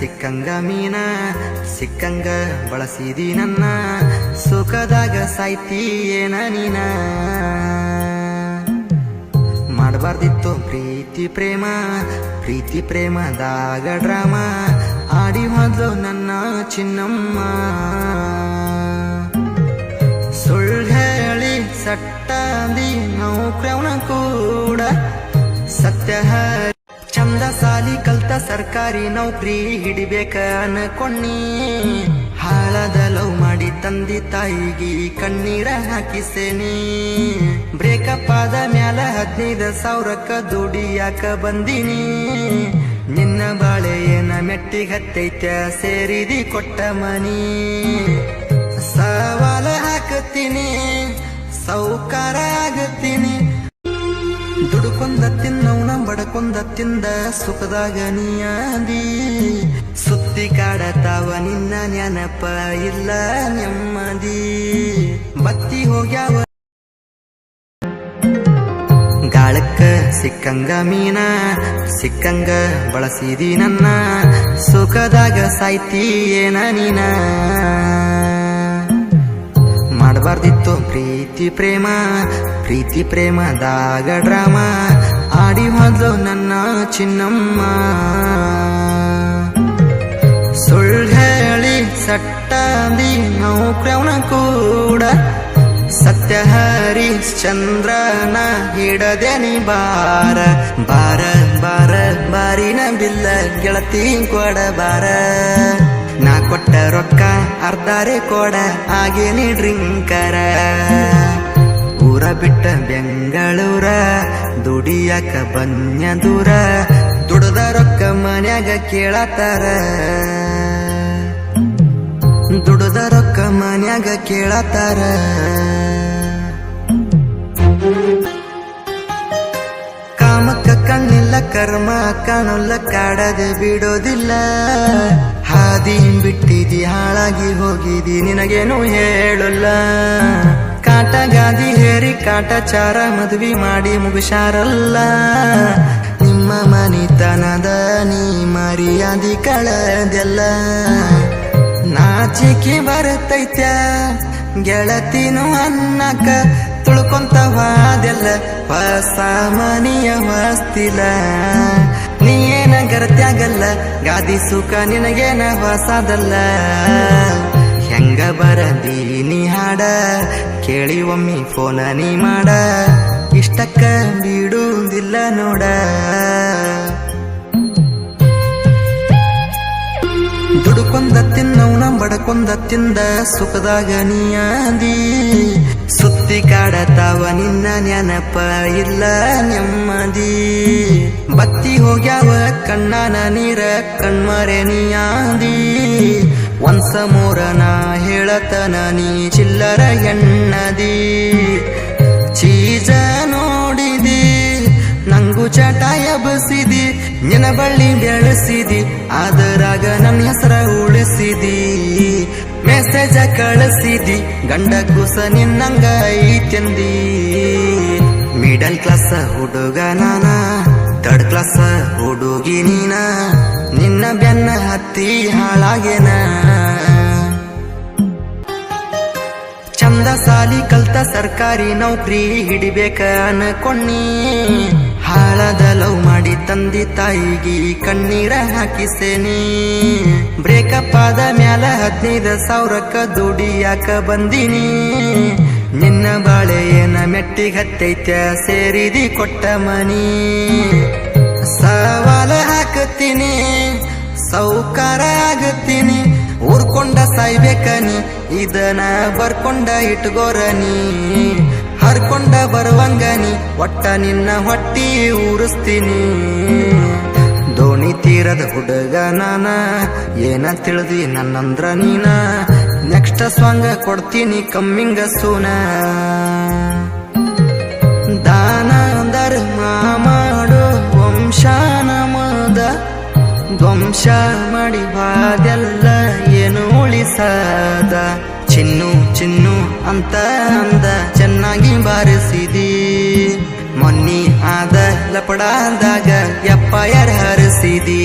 ಸಿಕ್ಕಂಗ ಮೀನ, ಸಿಕ್ಕಂಗ ಬಳಸಿದಿ ನನ್ನ. ಸುಖದಾಗ ಸಾಯ್ತಿ ಏನ ನೀನ? ಮಾಡಬಾರ್ದಿತ್ತು ಪ್ರೀತಿ ಪ್ರೇಮ, ಪ್ರೀತಿ ಪ್ರೇಮದಾಗ ಡ್ರಾಮ. ಆಡಿ ಮೊದಲು ನನ್ನ ಚಿನ್ನಮ್ಮ. ಸುಳ್ಳು ಹೇಳಿ ಸಟ್ಟಾದಿ ನೌಕ್ರವನ ಕೂಡ ಸತ್ಯ ಸರ್ಕಾರಿ ನೌಕರಿ ಹಿಡಿಬೇಕ ಅನ್ಕೊಂಡಿ. ಹಾಳದ ಲವ್ ಮಾಡಿ ತಂದಿ ತಾಯಿಗಿ ಕಣ್ಣೀರ ಹಾಕಿಸೇನಿ. ಬ್ರೇಕಪ್ ಆದ ಮ್ಯಾಲ ಹದಿನೈದು ಸಾವಿರಕ್ಕ ದುಡಿಯಾಕ ಬಂದಿನಿ? ನಿನ್ನ ಬಾಳೆ ಏನ ಮೆಟ್ಟಿ ಹತ್ತೈತ್ಯ ಸೇರಿದಿ ಕೊಟ್ಟ ಮನಿ. ಸವಾಲ ಹಾಕತ್ತೀನಿ, ಸೌಕಾರ ಆಗತ್ತೀನಿ. ದುಡುಕೊಂದ ತಿನ್ನವನ ಬಡಕೊಂದ ತಿಂದ ಸುಖದಾಗ ನೀಯಾದಿ. ಸುತ್ತಿ ಕಾಡತಾವ ನಿನ್ನ ನೆನಪ ಇಲ್ಲ ನೆಮ್ಮದಿ. ಬತ್ತಿ ಹೋಗ್ಯಾವ. ಗಾಳಕ್ಕ ಸಿಕ್ಕಂಗ ಮೀನ, ಸಿಕ್ಕಂಗ ಬಳಸಿದಿ ನನ್ನ. ಸುಖದಾಗ ಸಾಯ್ತಿ ನೀನ? ಮಾಡಬಾರ್ದಿತ್ತು ಪ್ರೀತಿ ಪ್ರೇಮ, ಪ್ರೀತಿ ಪ್ರೇಮದಾಗ ಡ್ರಾಮ. ಆಡಿ ಮೊದ್ಲು ನನ್ನ ಚಿನ್ನಮ್ಮ. ಸುಳ್ಳು ಹೇಳಿ ಸಟ್ಟಾದಿ ನೌಕ್ರವನ ಕೂಡ. ಸತ್ಯ ಹರಿಶ್ಚಂದ್ರನ ನೀ ಬಾರ. ಬಾರ ಬಾರ, ಬಾರಿನ ಬಿಲ್ಲ ಗೆಳತಿ ಕೊಡ ಬಾರ ಕೊಟ್ಟ ರೊಕ್ಕ ಅರ್ಧಾರೆ ಕೊಡ ಹಾಗೇನೆ ಡ್ರಿಂಕರ ಊರ ಬಿಟ್ಟ ಬೆಂಗಳೂರ, ದುಡಿಯಕ ಬನ್ಯ ದೂರ, ದುಡದ ರೊಕ್ಕ ಮನ್ಯಾಗ ಕೇಳತಾರ ದುಡದ ರೊಕ್ಕ ಮನ್ಯಾಗ ಕೇಳತಾರ ಕಾಮಕ್ಕ ಕಣ್ಣಿಲ್ಲ ಕರ್ಮ ಕಾಣಲ್ಲ ಕಾಡದೆ ಬಿಡೋದಿಲ್ಲ. ಹಾದಿ ಬಿಟ್ಟಿದಿ, ಹಾಳಾಗಿ ಹೋಗಿದಿ, ನಿನಗೇನು ಹೇಳಲ್ಲ. ಕಾಟ ಗಾದಿ ಹೇರಿ, ಕಾಟಾಚಾರ ಮದ್ವಿ ಮಾಡಿ ಮುಗಿಸಾರಲ್ಲ. ನಿಮ್ಮ ಮನಿತನದ ನೀ ಮರ್ಯಾದಿ ಕಳದೆಲ್ಲ. ನಾಚಿಕೆ ಬರತೈತ್ಯ? ಗೆಳತಿನೂ ಅನ್ನಕ ತುಳ್ಕೊಂತ ವಾದೆಲ್ಲ ಹೊಸ ಮನಿಯ ನೀ ಏನ ಗರತ್ಯಾಗಲ್ಲ, ಗಾದಿ ಸುಖ ನಿನಗೇನ ಹೊಸದಲ್ಲ. ಹೆಂಗ ಬರದೀನಿ ಹಾಡ, ಕೇಳಿ ಒಮ್ಮಿ ಫೋನ ನೀ ಮಾಡ. ಇಷ್ಟಕ್ಕ ಬಿಡುವುದಿಲ್ಲ ನೋಡ. ದುಡುಕೊಂದ ತಿನ್ನವನ ಬಡಕೊಂದ ತಿಂದ ಸುಖದಾಗ ನೀಯಾದಿ ಸುತ್ತಿ ಕಾಡತಾವ ನಿನ್ನ ನೆನಪ ಇಲ್ಲ ನೆಮ್ಮದಿ. ಬತ್ತಿ ಹೋಗ್ಯಾವ ಕಣ್ಣನ ನೀರ ಕಣ್ಮರೆ ನೀಯಾದಿ. ಒಂದ್ಸ ಮೂರನ ಹೇಳತನ ನೀ ಚಿಲ್ಲರ ಎಣ್ಣದಿ ಚೀಜ ನೋಡಿದಿ, ನಂಗು ಚಟ ಬಸಿದಿ ನಿನ ಬಳ್ಳಿ ಬೆಳೆಸಿದಿ ಅದರಾಗ ನನ್ನ ಹೆಸರ ಉಳಿಸಿದಿ. ಮೆಸೇಜ ಕಳಿಸಿದಿ, ಗಂಡ ಕುಸ ನಿನ್ನಂಗ ಐತೆಂದಿ ಮಿಡಲ್ ಕ್ಲಾಸ್ ಹುಡುಗ ನಾನ ಥರ್ಡ್ ಕ್ಲಾಸ್ ಹುಡುಗಿ ನೀನ, ನಿನ್ನ ಬೆನ್ನ ಹತ್ತಿ ಹಾಳಾಗೇನ. ಚಂದ ಸಾಲಿ ಕಲ್ತ ಸರ್ಕಾರಿ ನೌಕರಿ ಹಿಡಿಬೇಕ ಅನ್ಕೊಂಡಿ. ಹಾಳದ ಲವ್ ಮಾಡಿ ತಂದಿ ತಾಯಿಗೆ ಕಣ್ಣೀರ ಹಾಕಿಸೇನಿ. ಬ್ರೇಕಪ್ ಆದ ಮ್ಯಾಲ ಹದಿನೈದು ಸಾವಿರಕ್ಕ ದುಡಿಯಾಕ ಬಂದಿನಿ? ನಿನ್ನ ಬಾಳೆ ಏನ ಮೆಟ್ಟಿ ಹತ್ತೈತ್ಯ? ಸೇರಿದಿ ಕೊಟ್ಟ ಮನಿ. ಸವಾಲ ಹಾಕತೀನಿ ಸೌಕಾರ ಆಗತ್ತೀನಿ. ಊರ್ಕೊಂಡ ಸಾಯ್ಬೇಕನಿ ಇದನ್ನ ಬರ್ಕೊಂಡ ಇಟ್ಗೋರನಿ ಹರ್ಕೊಂಡ ಬರುವಂಗನಿ ಒಟ್ಟ ನಿನ್ನ ಹೊಟ್ಟಿ ಊರಿಸ್ತೀನಿ. ದೋಣಿ ತೀರದ ಹುಡುಗ ನಾನ, ಏನ ತಿಳಿದಿ ನನ್ನಂದ್ರ ನೀನ? ನೆಕ್ಸ್ಟ್ ಸ್ವಂಗ ಕೊಡ್ತೀನಿ ಕಮ್ಮಿಂಗ ಸೂನ. ದಾನ ಧರ್ಮ ಮಾಡು, ವಂಶ ನಮದ. ಧ್ವಂಸ ಮಾಡಿ ಬಾದೆಲ್ಲ ಏನು ಉಳಿಸದ? ಚಿನ್ನು ಚಿನ್ನು ಅಂತ ಅಂದ ಚೆನ್ನಾಗಿ ಬಾರಿಸಿದಿ. ಮೊನ್ನಿ ಆದ ಲಪಡಾದಾಗ ಎಪ್ಪ ಯಾರು ಹರಿಸಿದಿ?